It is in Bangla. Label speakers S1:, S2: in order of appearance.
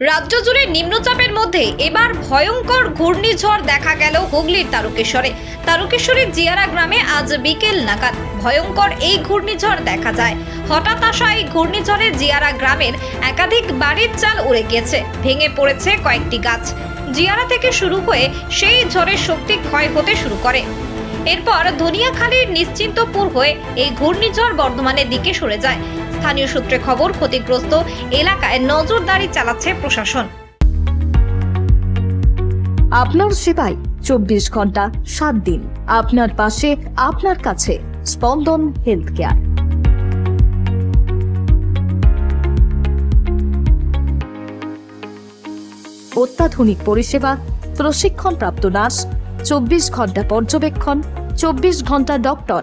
S1: রাজ্য জুড়ে নিম্নচাপের মধ্যে এবার ভয়ঙ্কর ঘূর্ণিঝড় দেখা গেল হুগলির তারকেশ্বরে। তারকেশ্বরের জিয়ারা গ্রামে আজ বিকেল নাগাদ ভয়ঙ্কর এই ঘূর্ণিঝড় দেখা যায়। হঠাৎ আসা এই ঘূর্ণিঝড়ে জিয়ারা গ্রামের একাধিক বাড়ির চাল উড়ে গিয়েছে, ভেঙে পড়েছে কয়েকটি গাছ। জিয়ারা থেকে শুরু হয়ে সেই ঝড়ের শক্তি ক্ষয় হতে শুরু করে। এরপর ধনিয়াখালীর নিশ্চিন্তপুর হয়ে এই ঘূর্ণিঝড় বর্ধমানের দিকে সরে যায়। স্থানীয় সূত্রে খবর, ক্ষতিগ্রস্ত এলাকায় নজরদারি চালাচ্ছে প্রশাসন।
S2: আপনার সেবায় চব্বিশ ঘণ্টা, সাত দিন। আপনার পাশে, আপনার কাছে স্পন্দন হেলথ কেয়ার অত্যাধুনিক পরিষেবা, প্রশিক্ষণপ্রাপ্ত নার্স, চব্বিশ ঘণ্টা পর্যবেক্ষণ, চব্বিশ ঘণ্টা doctor.